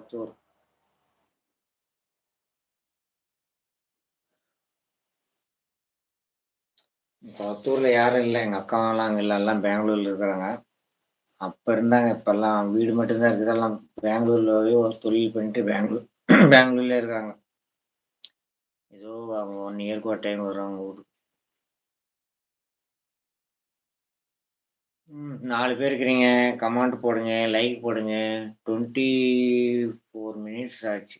கொளத்தூர் கொளத்தூர்ல யாரும் இல்லை. எங்க அக்காவெல்லாம் அங்கே இல்லை எல்லாம் பெங்களூர்ல இருக்கிறாங்க. அப்ப இருந்தாங்க. இப்போல்லாம் வீடு மட்டும்தான் இருக்குது. எல்லாம் பெங்களூரில் ஒரு தொழில் பண்ணிட்டு பெங்களூர் பெங்களூர்ல இருக்காங்க. ஏதோ அவங்க ஒன் இயர்க்கு ஒரு டைம் வருவாங்க ஊருக்கு. நாலு பேர் இருக்கிறீங்க. கமெண்ட் போடுங்க லைக் போடுங்க. டுவெண்ட்டி ஃபோர் மினிட்ஸ் ஆச்சு.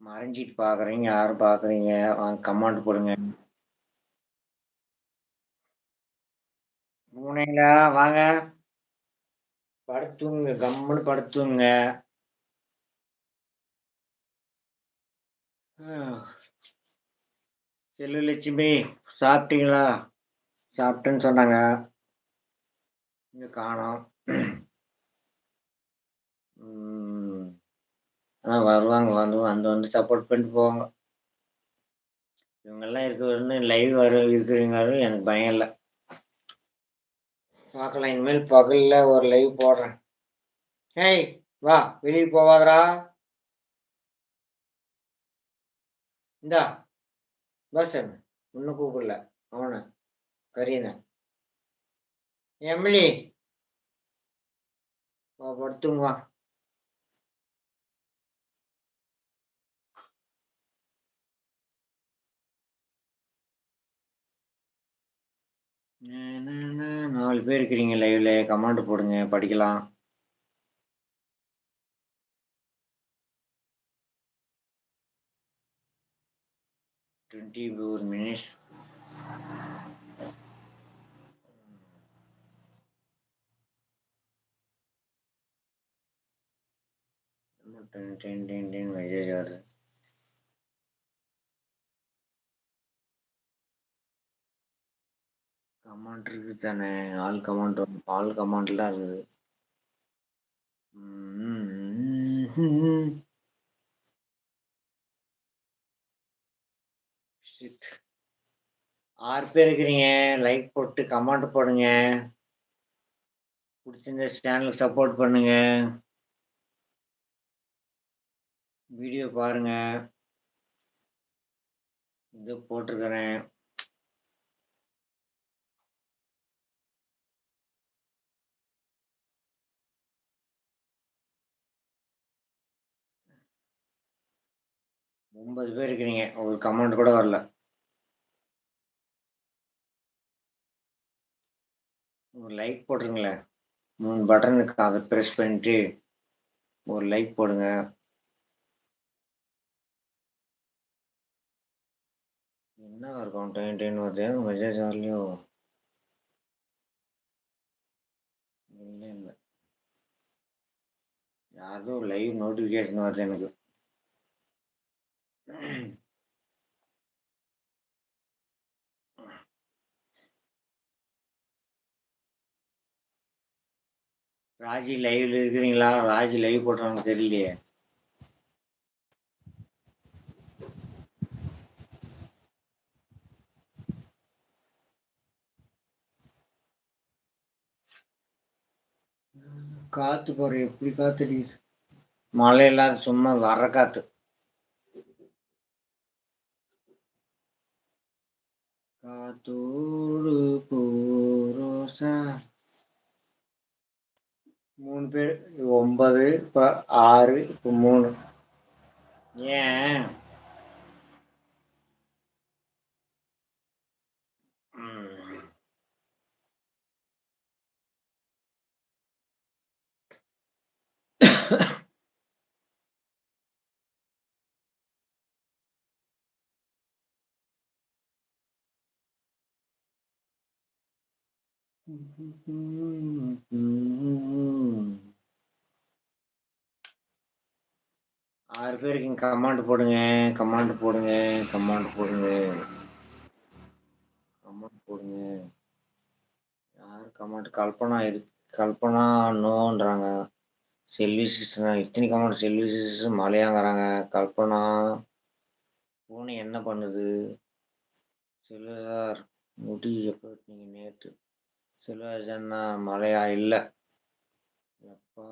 மறைஞ்சிட்டு பார்க்குறீங்க யாரும் பார்க்குறீங்க வாங்க கமெண்ட் போடுங்க. மூணைங்களா வாங்க. படுத்துங்க கம்முன்னு படுத்துங்க. செல்லு லட்சுமி சாப்பிட்டீங்களா? சாப்பிட்டேன்னு சொன்னாங்க. இங்கே காணோம். ஆனால் வருவாங்க வந்து வந்து வந்து சப்போர்ட் பண்ணிட்டு போவாங்க. இவங்கெல்லாம் இருக்கிற லைவ் வர இருக்கிறீங்க எனக்கு பயம் இல்லை. பார்க்கலாம் இனிமேல் பகலில் ஒரு லைவ் போடுறேன். ஹேய் வா வெளியே போவாதரா இந்தா பஸ் இன்னும் கூப்பிடல. அவனை. கரீன. எம்லி வா படுத்துங்க வா. நாலு பேர் இருக்கிறீங்க லைவ்ல கமெண்ட் போடுங்க படிக்கலாம். Twenty four minutes ten ten ten ten message வருது கமாண்ட் இருக்கு தானே? ஆல் கமாண்ட் ஆல் கமாண்ட்ல இருக்குது ஆறு பேர் இருக்கிறீங்க. லைக் போட்டு கமெண்ட் போடுங்க. பிடிச்சிருந்த சேனலுக்கு சப்போர்ட் பண்ணுங்க. வீடியோ பாருங்க. இது போட்டிருக்கிறேன். ஒன்பது பேர் இருக்கிறீங்க. ஒரு கமெண்ட் கூட வரல. ஒரு லைக் போட்டுருங்களேன். மூணு பட்டன் அதை ப்ரெஸ் பண்ணிட்டு ஒரு லைக் போடுங்க. என்ன இருக்கும் டைம் டைம் வருது? மெசேஜ் வரலையோ? இல்லை. இல்லை யாரோ லைவ் நோட்டிஃபிகேஷன் வருது எனக்கு. ராஜி லைவ்ல இருக்கிறீங்களா? ராஜி லைவ் போடுறாங்க தெரியலையே. காத்து போற எப்படி காத்து அடிக்குது. மழை இல்லாத சும்மா வர காத்து. காத்தோடு போரோசா மூணு பேர் ஒன்பது இப்போ ஆறு இப்போ மூணு. ஏன்? ஆறு பேருக்கு கமாண்ட் போடுங்க கமாண்ட் போடுங்க கமாண்ட் போடுங்க. கமாண்ட் போடுங்க. யார் கமாண்ட் கல்பனா இரு கல்பனா நோன்றாங்க. செல்வி சிஸ்டர் இத்தனை கமாண்ட் செல்வி சிஸ்டர் மலையாங்கிறாங்க. கல்பனா பூனை என்ன பண்ணுது? செல்லுதார் முடி எப்போ நீங்கள் நேற்று சிலர் என்ன மழையா? இல்லை. எப்பா?